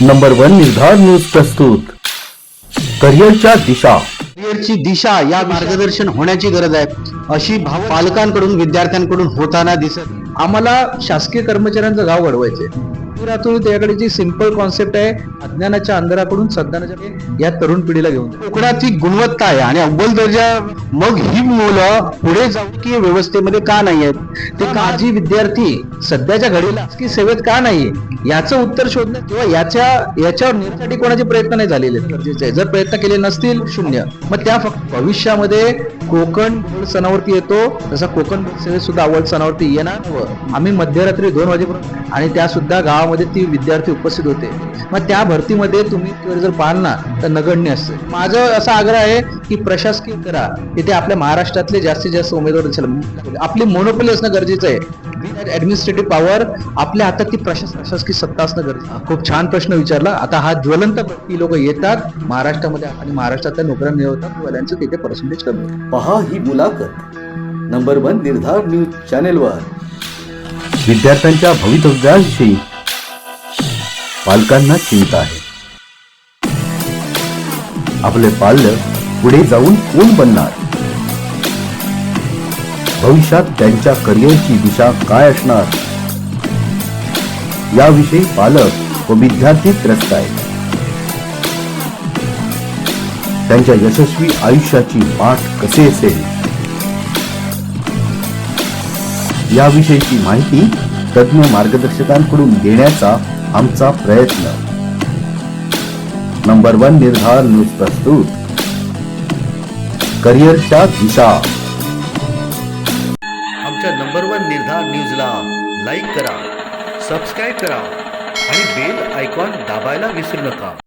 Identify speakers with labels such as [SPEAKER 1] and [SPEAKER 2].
[SPEAKER 1] Number one निर्धार news प्रस्तुत. करिअरच्या दिशा.
[SPEAKER 2] करिअरची दिशा या मार्गदर्शन होण्याची गरज आहे. अशी भाव पालकांकडून विद्यार्थ्यांकडून होताना दिसत.
[SPEAKER 3] आम्हाला शासकीय कर्मचाऱ्यांचं गाव घडवायचंय. रातून त्याकडे जी सिंपल कॉन्सेप्ट आहे अज्ञानाच्या अंधाराकडून सज्ञानाच्या या तरुण पिढीला घेऊन.
[SPEAKER 2] कोकणाची गुणवत्ता आहे आणि अव्वल दर्जा मग ही मुलं पुढे जाऊकीय व्यवस्थेमध्ये का नाही आहेत?
[SPEAKER 3] ते माझी विद्यार्थी सध्याच्या घडीला शासकीय सेवेत का नाही? याचं उत्तर शोधणं किंवा याच्या याच्यावर निर्णयासाठी कोणाचे प्रयत्न नाही झालेले गरजेचे जर प्रयत्न केले नसतील शून्य. मग त्या फक्त भविष्यामध्ये कोकण सणावरती येतो तसा कोकण सुद्धा अव्वल सणावरती येणार. व आम्ही मध्यरात्री दोन वाजेपर्यंत आणि त्या सुद्धा गावामध्ये ती विद्यार्थी उपस्थित होते. मग त्या भरतीमध्ये तुम्ही जर- पाहाल ना तर नगण्य असते. माझं असा आग्रह आहे की प्रशासकीय करा. इथे आपल्या महाराष्ट्रातले जास्तीत जास्त उमेदवार आपली मोनोपली असणं गरजेचं आहे. ऍडमिनिस्ट्रेटिव्ह पॉवर आपल्या हातात ती प्रशास प्रशासकीय सत्ता असणं गरजेचं खूप छान प्रश्न विचारला. आता हा ज्वलंत लोक येतात. महाराष्ट्रामध्ये आणि महाराष्ट्रातल्या नोकऱ्या मिळवतात. वाल्यांचं तिथे पर्सेंटेज कमी.
[SPEAKER 1] पहा ही मुलाखत. नंबर वन निर्धार न्यूज चॅनेलवर विद्यार्थ्यांच्या भवितव्याविषयी पालकांना चिंता आहे. आपले पाल्य पुढे जाऊन कोण बनणार? भविष्यात त्यांच्या करिअरची दिशा काय असणार? याविषयी पालक व विद्यार्थी त्रस्त आहेत. त्यांच्या यशस्वी आयुष्याची वाट कसे असेल? याविषयीची माहिती तज्ञ मार्गदर्शकांकडून देण्याचा आमचा प्रयत्न. नंबर वन निर्धार न्यूज प्रस्तुत. करिअरच्या दिशा.
[SPEAKER 4] आमच्या नंबर वन निर्धार न्यूजला लाईक करा सबस्क्राईब करा आणि बेल आयकॉन दाबायला विसरू नका.